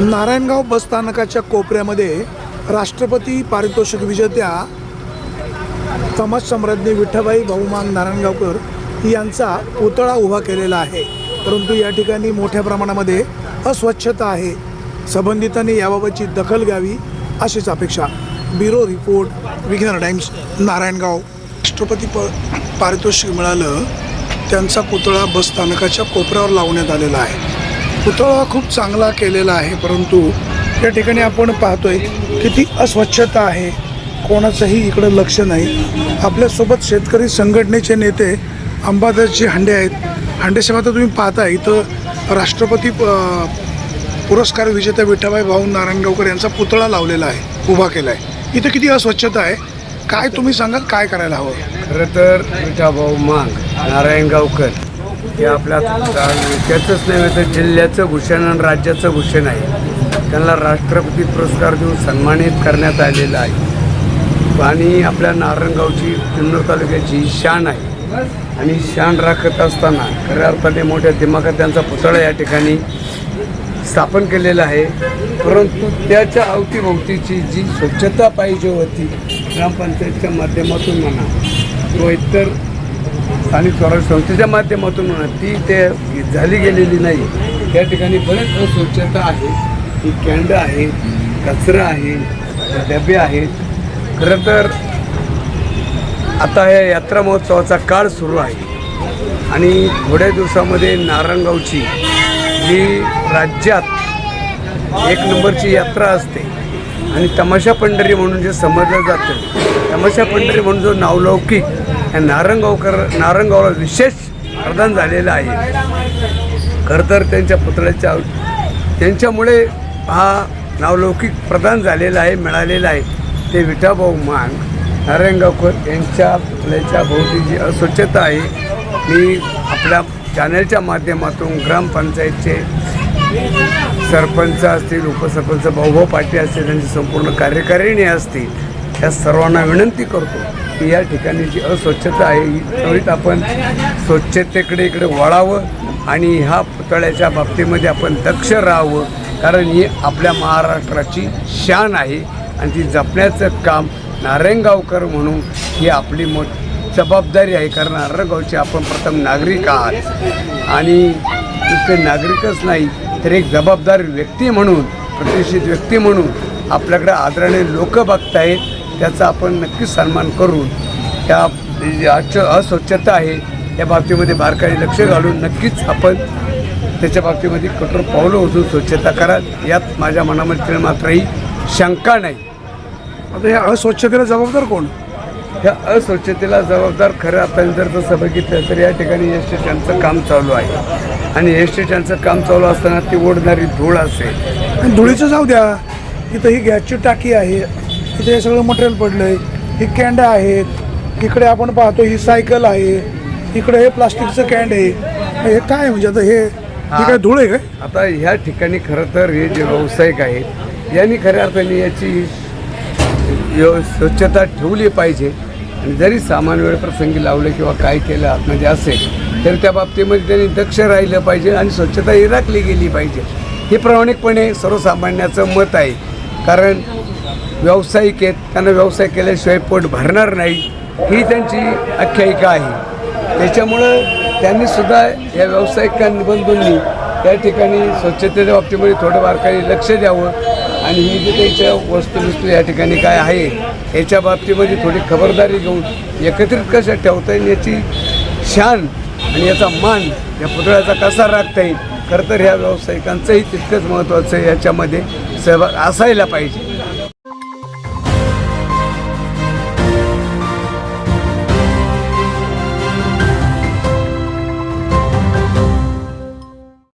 नारायणगाव बसस्थानकाच्या कोपऱ्यामध्ये राष्ट्रपती पारितोषिक विजेत्या समाज सम्राज्ञी विठ्ठबाई भाऊमान नारायणगावकर यांचा पुतळा उभा केलेला आहे. परंतु या ठिकाणी मोठ्या प्रमाणामध्ये अस्वच्छता आहे. संबंधितांनी याबाबतची दखल घ्यावी अशीच अपेक्षा. Bureau report विघ्नर Times Narayangaon. राष्ट्रपती प पारितोषिक मिळालं त्यांचा पुतळा बसस्थानकाच्या कोपऱ्यावर लावण्यात आलेला आहे. पुतळा खूप चांगला केलेला आहे परंतु या ठिकाणी आपण पाहतोय किती अस्वच्छता आहे. कोणाचंही इकडं लक्ष नाही. आपल्यासोबत शेतकरी संघटनेचे नेते अंबादासजी हांडे आहेत. हांडे साहेब आता तुम्ही पाहता इथं राष्ट्रपती पुरस्कार विजेता विठाबाई भाऊ नारायणगावकर यांचा पुतळा लावलेला आहे उभा केला आहे इथं किती अस्वच्छता आहे? काय तुम्ही सांगाल? काय करायला हवं? खरं तर विठाभाऊ मांग नारायण गावकर हे आपल्या त्याचंच नाही तर जिल्ह्याचं भूषण आणि राज्याचं भूषण आहे. त्यांना राष्ट्रपती पुरस्कार देऊन सन्मानित करण्यात आलेला आहे. आणि आपल्या नारायणगावची किन्नर तालुक्याची शान आहे. आणि शान राखत असताना खऱ्या अर्थाने मोठ्या दिमाखात त्यांचा पुतळा या ठिकाणी स्थापन केलेला आहे. परंतु त्याच्या अवतीभोवतीची जी स्वच्छता पाहिजे होती ग्रामपंचायतच्या माध्यमातून म्हणा किंवा इतर स्थानिक स्वराज्य संस्थेच्या माध्यमातून म्हणा ती ते झाली गेलेली नाही. त्या ठिकाणी बरेच अस्वच्छता आहे. ही कॅन्ड आहे कचरा आहे डबे आहेत. खरं तर आता या यात्रा महोत्सवाचा काळ सुरू आहे. आणि थोड्या दिवसामध्ये नारायणगावची ही राज्यात एक नंबरची यात्रा असते. आणि तमाशा पंढरी म्हणून जे समजलं जातं तमाशा पंढरी म्हणून जो नावलौकिक या नारंगावकर नारंगावला विशेष प्रदान झालेला आहे. खरं तर त्यांच्या पुतळ्याच्या त्यांच्यामुळे हा नावलौकिक प्रदान झालेला आहे मिळालेला आहे. ते विठाभाऊ मान नारायणगावकर यांच्या पुतळ्याच्या भोवती जी अस्वच्छता आहे मी आपल्या चॅनलच्या माध्यमातून ग्रामपंचायतचे सरपंच असतील उपसरपंच भाऊभाऊ पाटील असतील त्यांची संपूर्ण कार्यकारिणी असतील या सर्वांना विनंती करतो की या ठिकाणी जी अस्वच्छता आहे ही त्वरित आपण स्वच्छतेकडे इकडे वळावं आणि ह्या पुतळ्याच्या बाबतीमध्ये आपण दक्ष राहावं कारण ही आपल्या महाराष्ट्राची शान आहे आणि ती जपण्याचं काम नारायणगावकर म्हणून ही आपली मोठ जबाबदारी आहे कारण नारायणगावचे आपण प्रथम नागरिक आहात. आणि नुसते नागरिकच नाही तर एक जबाबदार व्यक्ती म्हणून प्रतिष्ठित व्यक्ती म्हणून आपल्याकडे आदरणीय लोक बघतायत त्याचा आपण नक्कीच सन्मान करून त्या आजचं अस्वच्छता आहे या बाबतीमध्ये बारकाई लक्ष घालून नक्कीच आपण त्याच्या बाबतीमध्ये कठोर पावलं उचलून स्वच्छता करा यात माझ्या मनामध्ये मात्रही शंका नाही. आता या अस्वच्छतेला जबाबदार कोण? ह्या अस्वच्छतेला जबाबदार खरं आपण जर तसं बघितलं तर या ठिकाणी एस स्टेशनचं काम चालू आहे. आणि एस स्टेशनचं काम चालू असताना ती ओढणारी धूळ असेल आणि धुळीचं जाऊ द्या. इथं ही गॅसची टाकी आहे. इथे हे सगळं मटेरियल पडलंय. ही कॅन्ड्या आहेत. इकडे आपण पाहतो ही सायकल आहे. इकडे हे प्लास्टिकचं कॅन्ड आहे. हे काय आहे म्हणजे आता हे ही काय धूळ आहे काय? आता ह्या ठिकाणी खरं तर हे जे व्यावसायिक आहेत यांनी खऱ्या अर्थाने याची स्वच्छता ठेवली पाहिजे. आणि जरी सामान वेळ प्रसंगी लावलं किंवा काय केलं आतमध्ये असेल तर त्या बाबतीमध्ये त्यांनी दक्ष राहिलं पाहिजे आणि स्वच्छता ही राखली गेली पाहिजे. हे प्रामाणिकपणे सर्वसामान्याचं मत आहे. कारण व्यावसायिक आहेत त्यांना व्यवसाय केल्याशिवाय पोट भरणार नाही ही त्यांची आख्यायिका आहे. त्याच्यामुळं त्यांनीसुद्धा या व्यावसायिकांबंधूंनी त्या ठिकाणी स्वच्छतेच्या बाबतीमध्ये थोडं काही लक्ष द्यावं आणि ही जे त्यांच्या वस्तुनिष्ठ या ठिकाणी काय आहे याच्या बाबतीमध्ये थोडी खबरदारी घेऊन एकत्रित कशा ठेवता येईल याची शान आणि याचा मान या पुतळ्याचा कसा राखता येईल? खरं तर ह्या व्यावसायिकांचंही तितकंच महत्त्वाचं याच्यामध्ये सहभाग असायला पाहिजे.